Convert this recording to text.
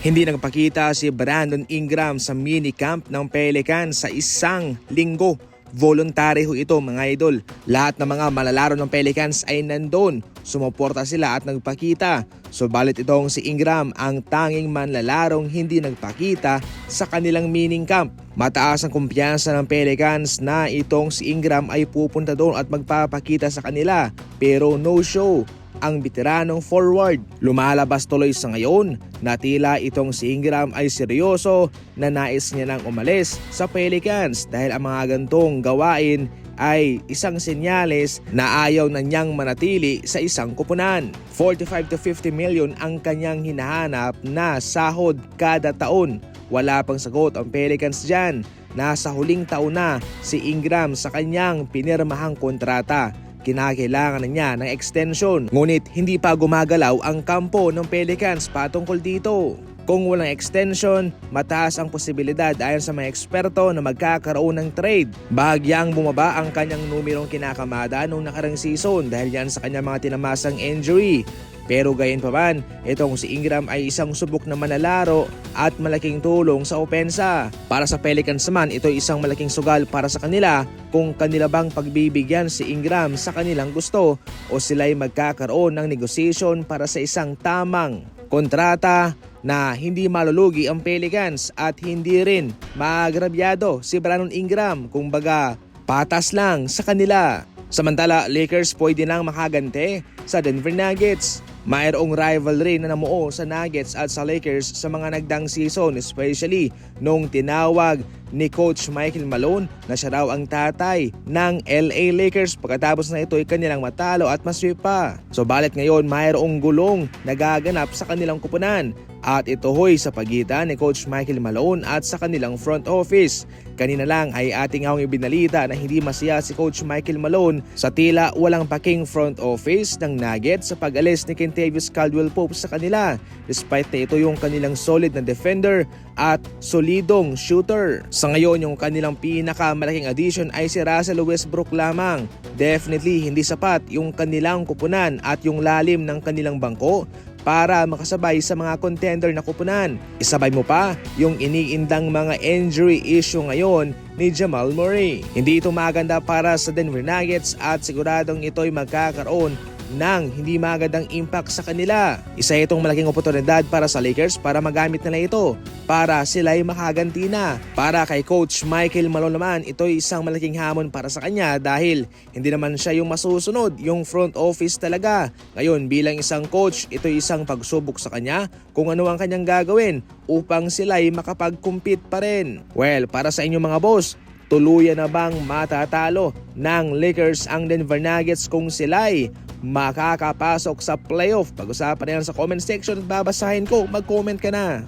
Hindi nagpakita si Brandon Ingram sa minicamp ng Pelicans sa isang linggo. Voluntary ho ito mga idol. Lahat ng mga malalaro ng Pelicans ay nandun. Sumuporta sila at nagpakita. Subalit itong si Ingram ang tanging manlalarong hindi nagpakita sa kanilang mining camp. Mataas ang kumpiyansa ng Pelicans na itong si Ingram ay pupunta doon at magpapakita sa kanila pero no show ang veteranong forward. Lumalabas tuloy sa ngayon na tila itong si Ingram ay seryoso na nais niya nang umalis sa Pelicans dahil ang mga gantong gawain ay isang senyales na ayaw na niyang manatili sa isang kupunan. 45 to 50 million ang kanyang hinahanap na sahod kada taon. Wala pang sagot ang Pelicans dyan. Nasa huling taon na si Ingram sa kanyang pinirmahang kontrata kinakailangan na niya ng extension. Ngunit hindi pa gumagalaw ang kampo ng Pelicans patungkol dito. Kung walang extension, mataas ang posibilidad ayon sa mga eksperto na magkakaroon ng trade. Bahagyang bumaba ang kanyang numerong kinakamada noong nakarang season dahil yan sa kanyang mga tinamasang injury. Pero gayon pa man, itong si Ingram ay isang subok na manlalaro at malaking tulong sa opensa. Para sa Pelicans naman, ito ay isang malaking sugal para sa kanila kung kanila bang pagbibigyan si Ingram sa kanilang gusto o sila'y magkakaroon ng negotiation para sa isang tamang kontrata na hindi malulugi ang Pelicans at hindi rin maagrabyado si Brandon Ingram kung baga patas lang sa kanila. Samantala, Lakers pwede nang makagante sa Denver Nuggets. Mayroong rivalry na namuo sa Nuggets at sa Lakers sa mga nagdang season especially nung tinawag ni Coach Michael Malone na siya raw ang tatay ng LA Lakers pagkatapos na ito ay kanilang matalo at masweep pa. So balit ngayon mayroong gulong nagaganap sa kanilang kupunan at ito hoy sa pagitan ni Coach Michael Malone at sa kanilang front office. Kanina lang ay ating awang ibinalita na hindi masaya si Coach Michael Malone sa tila walang paking front office ng Nuggets sa pag-alis ni Kentavious Caldwell Pope sa kanila despite na ito yung kanilang solid na defender at solidong shooter. Sa ngayon, yung kanilang pinakamalaking addition ay si Russell Westbrook lamang. Definitely hindi sapat yung kanilang kupunan at yung lalim ng kanilang bangko para makasabay sa mga contender na kupunan. Isabay mo pa yung iniindang mga injury issue ngayon ni Jamal Murray. Hindi ito maganda para sa Denver Nuggets at siguradong ito'y magkakaroon ng hindi magandang impact sa kanila. Isa itong malaking oportunidad para sa Lakers para magamit nila ito para sila'y makaganti na. Para kay Coach Michael Malone naman, ito ay isang malaking hamon para sa kanya dahil hindi naman siya yung masusunod, yung front office talaga. Ngayon bilang isang coach, ito ay isang pagsubok sa kanya kung ano ang kanyang gagawin upang sila'y makapag-compete pa rin. Well, para sa inyong mga boss, tuluyan na bang matatalo ng Lakers ang Denver Nuggets kung sila'y makakapasok sa playoff? Pag-usapan na yan sa comment section at babasahin ko. Mag-comment ka na.